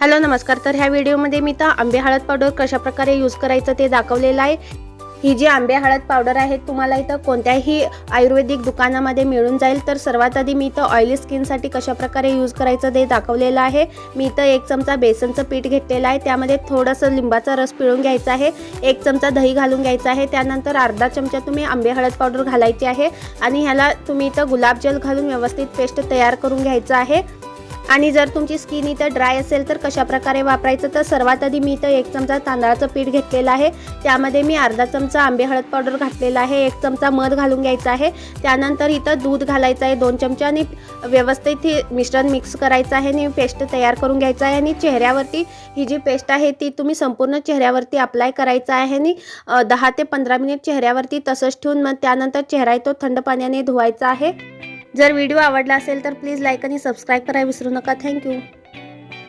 Hello नमस्कार. तर ह्या व्हिडिओमध्ये मी तर आंबे हळद पावडर कशाप्रकारे यूज करायचं ते दाखवलेलं आहे. ही जी आंबे हळद पावडर आहे तुम्हाला इथं कोणत्याही आयुर्वेदिक दुकानामध्ये मिळून जाईल. तर सर्वात आधी मी इथं ऑइली स्किनसाठी कशाप्रकारे यूज करायचं ते दाखवलेलं आहे. मी इथं एक चमचा बेसनचं पीठ घेतलेलं आहे. त्यामध्ये थोडंसं लिंबाचा रस पिळून घ्यायचा आहे. एक चमचा दही घालून घ्यायचा आहे. त्यानंतर अर्धा चमचा तुम्ही आंबे हळद पावडर घालायची आहे. आणि ह्याला तुम्ही इथं गुलाबजल घालून व्यवस्थित पेस्ट तयार करून घ्यायचं आहे. आणि जर तुमची स्किन इथं ड्राय असेल तर कशा प्रकारे वापरायचं? तर सर्वात आधी मी इथं एक चमचा तांदळाचं पीठ घेतलेलं आहे. त्यामध्ये मी अर्धा चमचा आंबे हळद पावडर घातलेला आहे. एक चमचा मध घालून घ्यायचा आहे. त्यानंतर इथं दूध घालायचं आहे. दोन चमचे आणि व्यवस्थित हे मिश्रण मिक्स करायचं आहे आणि पेस्ट तयार करून घ्यायचं आहे. आणि चेहऱ्यावरती ही जी पेस्ट आहे ती तुम्ही संपूर्ण चेहऱ्यावरती अप्लाय करायचं आहे. आणि दहा ते पंधरा मिनिट चेहऱ्यावरती तसंच ठेवून मग त्यानंतर चेहरा आहे तो थंड पाण्याने धुवायचा आहे. जर व्हिडिओ आवडला असेल तर प्लीज लाईक आणि सबस्क्राईब करायला विसरू नका. थँक्यू.